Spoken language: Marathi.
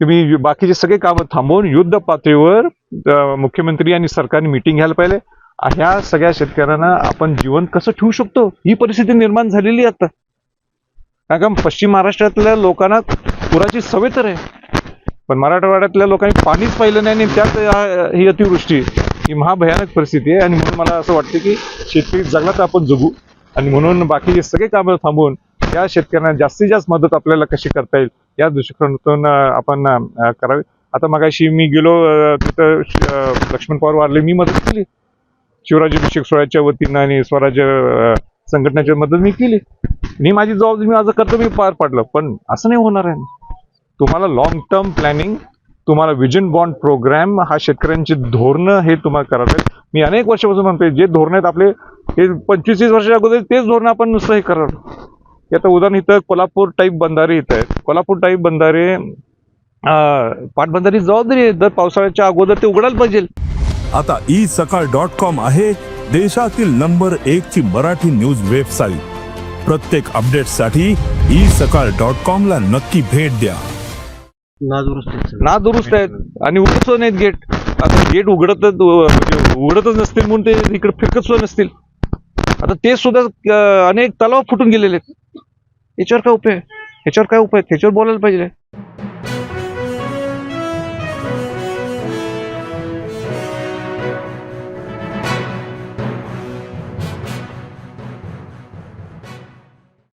तुम्ही बाकीचे सगळे कामं थांबवून युद्ध पातळीवर मुख्यमंत्री आणि सरकारने मिटिंग घ्यायला पाहिजे ह्या सगळ्या शेतकऱ्यांना आपण जीवन कसं ठेवू शकतो? ही परिस्थिती निर्माण झालेली आहे आता. कारण पश्चिम महाराष्ट्रातल्या लोकांना पुराची सवय तर आहे. पण मराठवाड्यातल्या लोकांनी पाणीच पाहिलं नाही आणि त्यात ही अतिवृष्टी ही महाभयानक परिस्थिती आहे आणि म्हणून मला असं वाटतं की शेतकरी जगला तर आपण जगू. आणि म्हणून बाकीचे सगळे कामं थांबवून या शेतकऱ्यांना जास्तीत जास्त मदत आपल्याला कशी करता येईल या दृष्टिकोनातून आपण करावी. आता मगाशी मी गेलो तिथं लक्ष्मण पवार वारले मी मदत केली. शिवराज्याभिषेक सोहळ्याच्या वतीनं आणि स्वराज्य संघटनेची संघटनेच्या मदत मी केली. मी माझी जबाबदारी मी माझं कर्तव्य पार पाडलं पण असं नाही होणार आहे. तुम्हाला लॉंग टर्म प्लॅनिंग तुम्हाला विजन बॉन्ड प्रोग्राम हा शेतकऱ्यांचे धोरणं हे तुम्हाला करावे मी अनेक वर्षापासून म्हणतोय जे धोरण आहेत आपले हे पंचवीस तीस वर्षाच्या अगोदर तेच धोरणं आपण नुसतं हे करावं आता उदाहरण इथं कोल्हापूर टाईप बंधारे इथं आहेत. कोल्हापूर टाईप बंधारे पाटबंधारी जबाबदारी आहे दर पावसाळ्याच्या अगोदर ते उघडायला पाहिजे. आता ई सकाळ डॉट कॉम आहे देशातील नंबर एक ची मराठी न्यूज वेबसाईट प्रत्येक अपडेटसाठी ई सकाळ डॉट कॉम ला नक्की भेट द्या. नादुरुस्त आहेत सगळे. ना दुरुस्त आहेत. आणि उघडत नाहीत गेट आता गेट उघडतच म्हणजे उघडतच नसतील म्हणून ते इकडे फिरकत सुद्धा नसतील. आता ते सुद्धा अनेक तलाव फुटून गेलेले आहेत. याच्यावर काय उपाय ह्याच्यावर काय उपाय ह्याच्यावर बोलायला पाहिजे.